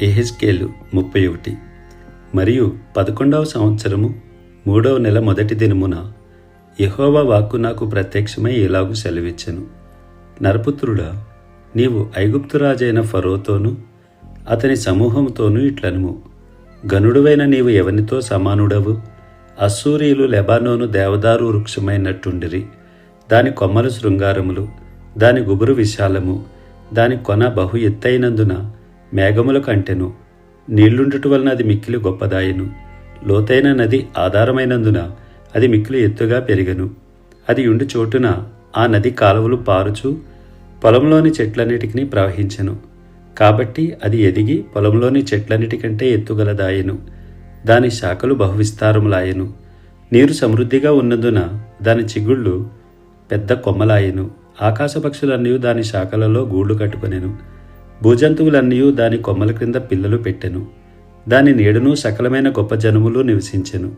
ఎహెస్కేలు ముప్పై ఒకటి. మరియు పదకొండవ సంవత్సరము మూడవ నెల మొదటి దినమున యహోవా వాక్కు నాకు ప్రత్యక్షమై ఇలాగు సెలవిచ్చెను. నరపుత్రుడా నీవు ఐగుప్తురాజైన ఫరోతోనూ అతని సమూహంతోనూ ఇట్లనుము. గనుడువైన నీవు ఎవనితో సమానుడవు? అస్సూరీలు లెబానోను దేవదారు వృక్షమైనట్టుండిరి. దాని కొమ్మలు శృంగారములు దాని గుబురు విశాలము దాని కొన బహు ఎత్తైనందున మేఘముల కంటెను నీళ్ళుండుట వలన అది మిక్కిలి గొప్పదాయను. లోతైన నది ఆధారమైనందున అది మిక్కిలి ఎత్తుగా పెరిగను. అది ఉండి చోటున ఆ నది కాలువలు పారుచు పొలంలోని చెట్లన్నిటికీ ప్రవహించెను. కాబట్టి అది ఎదిగి పొలంలోని చెట్లన్నిటికంటే ఎత్తుగలదాయెను. దాని శాఖలు బహువిస్తారములాయెను. నీరు సమృద్ధిగా ఉన్నందున దాని చిగుళ్ళు పెద్ద కొమ్మలాయెను. ఆకాశపక్షులన్నీ దాని శాఖలలో గూళ్ళు కట్టుకొనెను. భూజంతువులన్నీ దాని కొమ్మల క్రింద పిల్లలు పెట్టెను. దాని నీడను సకలమైన గొప్ప జనములు నివసించెను.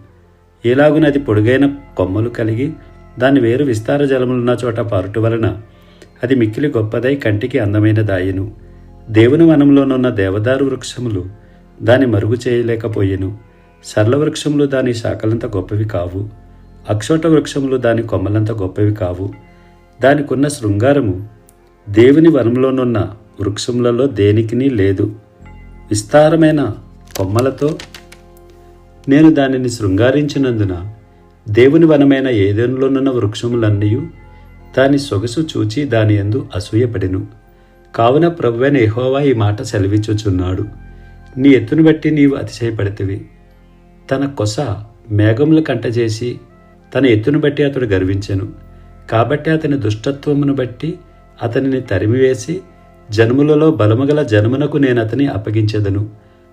ఇలాగునది పొడుగైన కొమ్మలు కలిగి దాని వేరు విస్తార జలములున్న చోట పారుట వలన అది మిక్కిలి గొప్పదై కంటికి అందమైన దాయెను. దేవుని వనంలోనున్న దేవదారు వృక్షములు దాని మరుగు చేయలేకపోయెను. సరళ వృక్షములు దాని శాఖలంత గొప్పవి కావు. అక్షోట వృక్షములు దాని కొమ్మలంత గొప్పవి కావు. దానికున్న శృంగారము దేవుని వనంలోనున్న వృక్షములలో దేనికిని లేదు. విస్తారమైన కొమ్మలతో నేను దానిని శృంగారించినందున దేవుని వనమైన ఏదెనులోనున్న వృక్షములన్నీ దాని సొగసు చూచి దాని యందు అసూయపడెను. కావున ప్రభువైన ఎహోవా ఈ మాట సెలవిచ్చుచున్నాడు. నీ ఎత్తును బట్టి నీవు అతిశయపడితివి. తన కొస మేఘముల కంటజేసి తన ఎత్తును బట్టి అతడు గర్వించెను. కాబట్టి అతని దుష్టత్వమును బట్టి అతనిని తరిమివేసి జనములలో బలముగల జనమునకు నేను అతని అప్పగించెదను.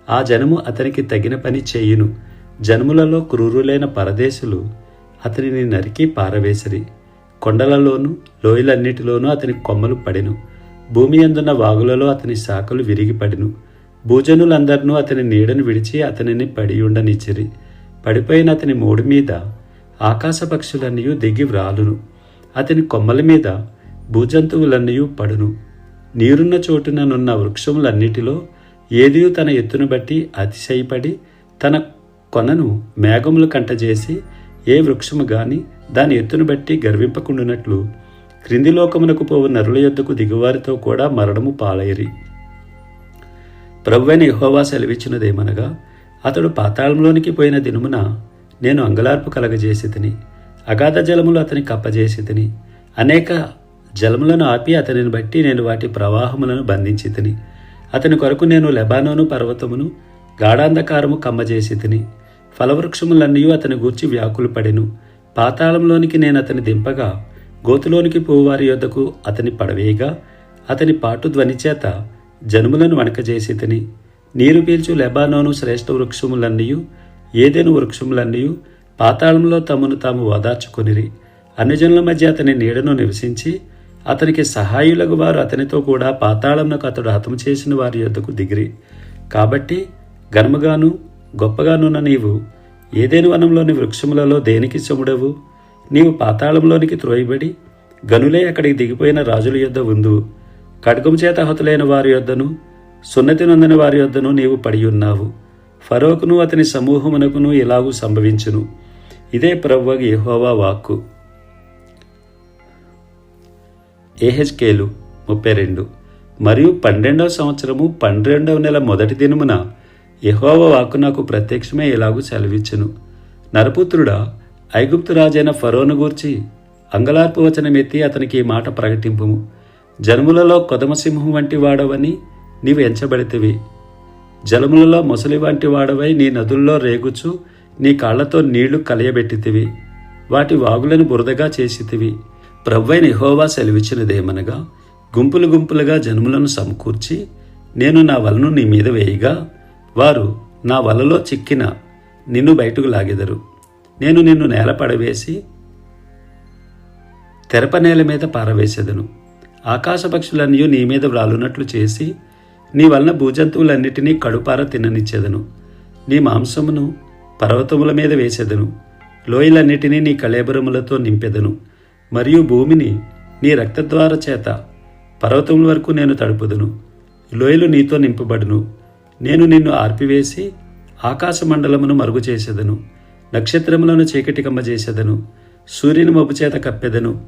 ఆ జనము అతనికి తగిన పని చేయును. జనములలో క్రూరులైన పరదేశులు అతనిని నరికి పారవేసిరి. కొండలలోను లోయలన్నిటిలోనూ అతని కొమ్మలు పడెను. భూమి అందున్న వాగులలో అతని శాఖలు విరిగిపడెను భూజనులందరినూ అతని నీడను విడిచి అతనిని పడి ఉండనిచ్చిరి పడిపోయిన అతని మూడు మీద ఆకాశ పక్షులన్నీ దిగి వ్రాలును. అతని కొమ్మల మీద భూజంతువులన్నీ పడును. నీరున్న చోటుననున్న వృక్షములన్నిటిలో ఏదియు తన ఎత్తును బట్టి అతిశయపడి తన కొనను మేఘములు కంటజేసి ఏ వృక్షము గాని దాని ఎత్తును బట్టి గర్వింపకుండునట్లు క్రింది లోకమునకు పోవు నరుల యొద్దకు దిగువారితో కూడా మరణము పాలైరి. ప్రభువైన యెహోవా సెలవిచ్చినదేమనగా అతడు పాతాళంలోనికి పోయిన దినమున నేను అంగలార్పు కలగజేసి తిని అగాధ జలములు అతని కప్పజేసి తిని అనేక జలములను ఆపి అతనిని బట్టి నేను వాటి ప్రవాహములను బంధించి తిని అతని కొరకు నేను లెబానోను పర్వతమును గాఢాంధకారము కమ్మజేసి తిని ఫలవృక్షములన్నీ అతని గూర్చి వ్యాకులు పడెను పాతాళంలోనికి నేను అతని దింపగా గోతులోనికి పోవారి యొద్దకు అతని పడవేయగా అతని పాటు ధ్వని చేత జనుములను వణకజేసి తిని నీరు పీల్చు లెబానోను శ్రేష్ఠ వృక్షములన్నీ ఏదైనా వృక్షములన్నీ పాతాళంలో తమను తాము ఓదార్చుకొనిరి. అన్యజనుల మధ్య అతని నీడను నివసించి అతనికి సహాయులకు వారు అతనితో కూడా పాతాళంనకు అతడు హతము చేసిన వారి యొద్దకు దిగిరి. కాబట్టి ఘనముగాను గొప్పగానున్న నీవు ఏదేని వనంలోని వృక్షములలో దేనికి చెముడవు నీవు పాతాళంలోనికి త్రోయబడి గనులే అక్కడికి దిగిపోయిన రాజుల యొద్ద ఉందు. ఖడ్గం చేత హతులైన వారి యొద్దను సున్నతి నొందని వారి యొద్దను నీవు పడి ఉన్నావు. ఫరోకును అతని సమూహమునకును ఇలాగూ సంభవించును. ఇదే ప్రవ్వ యహోవా వాక్కు. ఏహెచ్కేలు ముప్పై రెండు. మరియు పన్నెండవ సంవత్సరము పన్నెండవ నెల మొదటి దినమున యహోవ వాకు నాకు ప్రత్యక్షమే ఇలాగూ సెలవిచ్చును. నరపుత్రుడా ఐగుప్తు రాజైన ఫరోను గూర్చి అంగలార్పు వచనమెత్తి అతనికి ఈ మాట ప్రకటింపుము. జనములలో కొదమసింహం వంటి వాడవని నీవు ఎంచబడితివి. జలములలో మొసలి వంటి వాడవై నీ నదుల్లో రేగుచు నీ కాళ్ళతో నీళ్ళు కలయబెట్టితివి. వాటి వాగులను బురదగా చేసితివి. ప్రవ్వైన యెహోవా సెలవిచ్చినదేమనగా గుంపులు గుంపులుగా జనములను సమకూర్చి నేను నా వలను నీ మీద వేయగా వారు నా వలలో చిక్కిన నిన్ను బయటకు లాగెదరు. నేను నిన్ను నేల పడవేసి తెరప నేల మీద పారవేసేదను. ఆకాశపక్షులన్నీ నీ మీద వ్రాలునట్లు చేసి నీ వలన భూజంతువులన్నిటినీ కడుపార తిననిచ్చేదను. నీ మాంసమును పర్వతముల మీద వేసేదను. లోయలన్నిటినీ నీ కళేబరములతో నింపెదను. మరియు భూమిని నీ రక్తద్వార చేత పర్వతముల వరకు నేను తడుపుదును. లోయలు నీతో నింపబడును. నేను నిన్ను ఆర్పివేసి ఆకాశ మండలమును మరుగు చేసేదను నక్షత్రములను చీకటి కమ్మ చేసేదను సూర్యుని మబ్బుచేత కప్పెదను.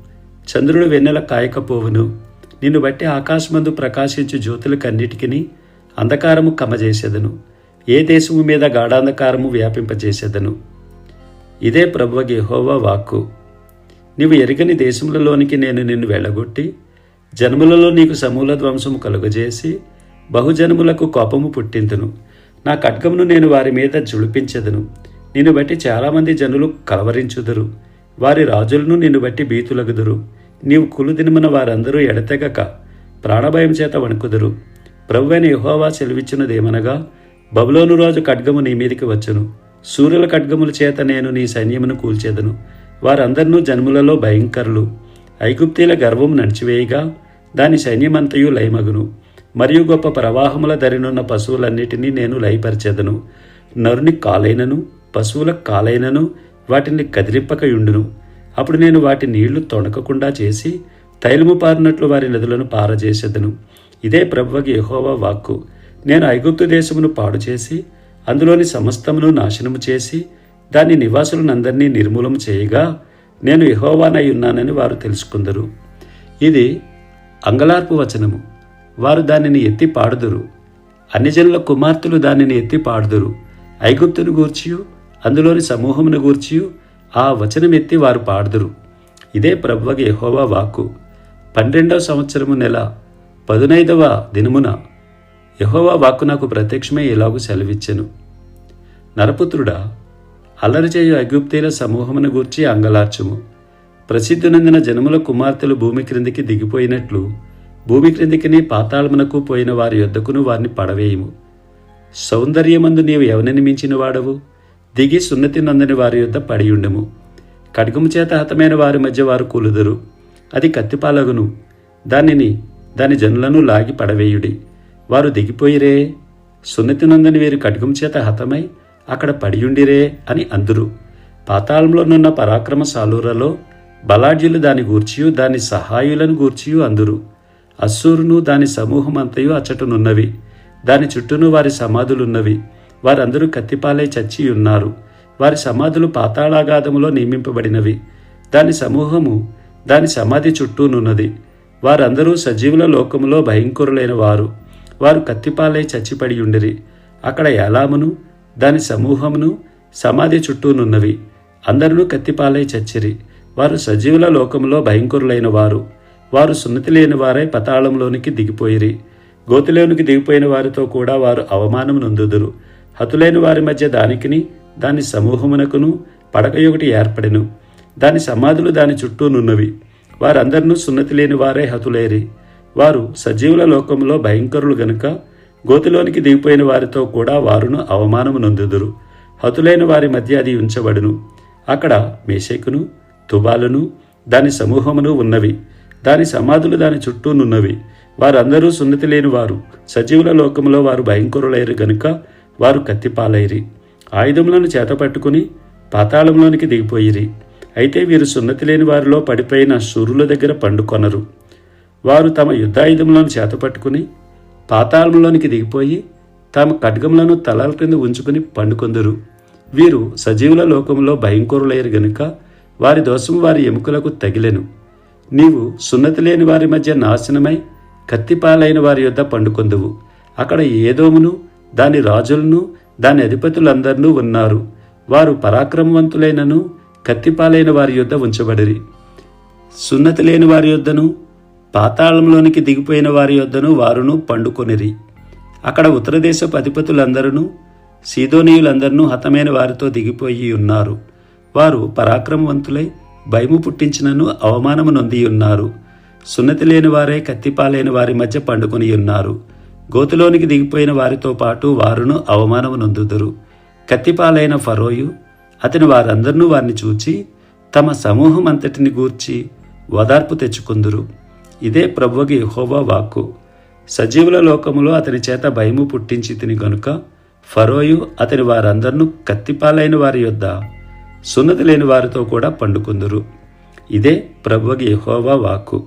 చంద్రుడు వెన్నెల కాయకపోవును. నిన్ను బట్టి ఆకాశమందు ప్రకాశించు జ్యోతులకన్నిటికీ అంధకారము కమ్మజేసేదను. ఏ దేశము మీద గాఢాంధకారము వ్యాపింపజేసేదను. ఇదే ప్రభువగి హోవా వాక్కు. నీవు ఎరగని దేశములలోనికి నేను నిన్ను వెళ్ళగొట్టి జన్ములలో నీకు సమూల ధ్వంసము కలుగజేసి బహుజనములకు కోపము పుట్టింతును నా ఖడ్గమును నేను వారి మీద జుడిపించెదను. నిన్ను బట్టి చాలామంది జనులు కలవరించుదురు. వారి రాజులను నిన్ను బట్టి భీతులగుదురు. నీవు కులుదినమున వారందరూ ఎడతెగక ప్రాణభయం చేత వణుకుదురు. ప్రభువైన యహోవా సెలవిచ్చినదేమనగా బబులోను రాజు ఖడ్గము నీ మీదికి వచ్చును. సూర్యుల ఖడ్గముల చేత నేను నీ సైన్యమును కూల్చేదను. వారందరినూ జన్ములలో భయంకరులు. ఐగుప్తీల గర్వం నడిచివేయగా దాని సైన్యమంతయు లయమగును. మరియు గొప్ప ప్రవాహముల ధరినున్న పశువులన్నిటినీ నేను లయపరిచెదను. నరుని కాలైనను పశువుల కాలైనను వాటిని కదిలింపకయుండును అప్పుడు నేను వాటి నీళ్ళు తొణకకుండా చేసి తైలము పారినట్లు వారి నదులను పారజేసేదను. ఇదే ప్రభువకి యహోవా వాక్కు. నేను ఐగుప్తు దేశమును పాడు చేసి అందులోని సమస్తమును నాశనము చేసి దాని నివాసులనందరినీ నిర్మూలం చేయగా నేను యహోవానై ఉన్నానని వారు తెలుసుకుందరు. ఇది అంగలార్పు వచనము. వారు దానిని ఎత్తి పాడుదురు. అన్ని కుమార్తెలు దానిని ఎత్తి పాడుదురు. ఐగుప్తును గూర్చియు అందులోని సమూహమును గూర్చియు ఆ వచనం ఎత్తి వారు పాడుదురు. ఇదే ప్రభువగ యహోవా వాక్కు. పన్నెండవ సంవత్సరము నెల పదునైదవ దినమున యహోవా వాక్కు నాకు ప్రత్యక్షమై ఇలాగూ సెలవిచ్చెను. నరపుత్రుడా అల్లరి చేయు అగుప్తీల సమూహమును గూర్చి అంగలార్చుము. ప్రసిద్ధునందిన జనముల కుమార్తెలు భూమి క్రిందికి దిగిపోయినట్లు భూమి క్రిందికిని పాతాళమునకు పోయిన వారి యొద్దకును వారిని పడవేయము. సౌందర్యమందు నీవు ఎవరిని మించిన వాడవు దిగి సున్నతి నందని వారి యొద్ద పడియుండెము. ఖడ్గము చేత హతమైన వారి మధ్య వారు కూలుదురు. అది కత్తిపాలగును. దానిని దాని జనులను లాగి పడవేయుడి. వారు దిగిపోయిరే. సున్నతి నందని వీరు ఖడ్గం చేత హతమై అక్కడ పడియుండిరే అని అందురు. పాతాళంలోనున్న పరాక్రమ సాలూరలో బలాఢ్యులు దాని గూర్చియు దాని సహాయులను గూర్చియు అందురు. అస్సూరును దాని సమూహం అంతయు అచ్చటనున్నవి దాని చుట్టూను వారి సమాధులున్నవి. వారందరూ కత్తిపాలై చచ్చి ఉన్నారు వారి సమాధులు పాతాళాగాధములో నియమింపబడినవి. దాని సమూహము దాని సమాధి చుట్టూనున్నది వారందరూ సజీవుల లోకములో భయంకరులైన వారు. వారు కత్తిపాలై చచ్చిపడి ఉండిరి అక్కడ ఎలామును దాని సమూహమును సమాధి చుట్టూనున్నవి. అందరూ కత్తిపాలై చచ్చిరి. వారు సజీవుల లోకంలో భయంకరులైన వారు. వారు సున్నతి లేని వారై పతాళంలోనికి దిగిపోయిరి. గోతిలోనికి దిగిపోయిన వారితో కూడా వారు అవమానం నొందుదురు. హతులైన వారి మధ్య దానికిని దాని సమూహమునకును పడకయొకటి ఏర్పడెను. దాని సమాధులు దాని చుట్టూనున్నవి. వారందరినూ సున్నతి లేని వారే హతులేరి. వారు సజీవుల లోకంలో భయంకరులు గనుక గోతిలోనికి దిగిపోయిన వారితో కూడా వారును అవమానము నొందుదురు హతులైన వారి మధ్య అది ఉంచబడును. అక్కడ మేషకును తుబాలును దాని సమూహమును ఉన్నవి. దాని సమాధులు దాని చుట్టూనున్నవి వారందరూ సున్నతి లేని వారు. సజీవుల లోకములో వారు భయంకరులైరు గనుక వారు కత్తిపాలైరి. ఆయుధములను చేతపట్టుకుని పాతాళంలోనికి దిగిపోయిరి. అయితే వీరు సున్నతి లేని వారిలో పడిపోయిన సూర్యుల దగ్గర పండుకొనరు. వారు తమ యుద్ధాయుధములను చేతపట్టుకుని పాతాళంలోనికి దిగిపోయి తమ ఖడ్గములను తలల క్రింద ఉంచుకుని పండుకొందరు. వీరు సజీవుల లోకంలో భయంకరులైరు గనుక వారి దోషం వారి ఎముకలకు తగిలెను. నీవు సున్నతి లేని వారి మధ్య నాశనమై కత్తిపాలైన వారి యొద్ద పండుకొందువు. అక్కడ ఏదోమును దాని రాజులను దాని అధిపతులందరినూ ఉన్నారు. వారు పరాక్రమవంతులైనను కత్తిపాలైన వారి యొద్ద ఉంచబడిరి. సున్నతి లేని వారి యొద్దను పాతాళంలోనికి దిగిపోయిన వారి యొద్దను వారును పండుకొనిరి. అక్కడ ఉత్తరదేశపు అధిపతులందరూ సీదోనీయులందరినూ హతమైన వారితో దిగిపోయి ఉన్నారు. వారు పరాక్రమవంతులై భయము పుట్టించినను అవమానము నొంది ఉన్నారు. సున్నతి లేని వారే కత్తిపాలైన వారి మధ్య పండుకొని ఉన్నారు. గోతులోనికి దిగిపోయిన వారితో పాటు వారును అవమానము నొందుదురు. కత్తిపాలైన ఫరోయు అతని వారందరినూ వారిని చూచి తమ సమూహం అంతటిని గూర్చి ఓదార్పు తెచ్చుకుందురు. ఇదే ప్రభువకి యహోవా వాక్కు. సజీవుల లోకములో అతని చేత భయము పుట్టించి తిని గనుక ఫరోయు అతని వారందరినూ కత్తిపాలైన వారి యొద్ద సున్నతి లేని వారితో కూడా పండుకుందురు. ఇదే ప్రభువకి యహోవా వాక్కు.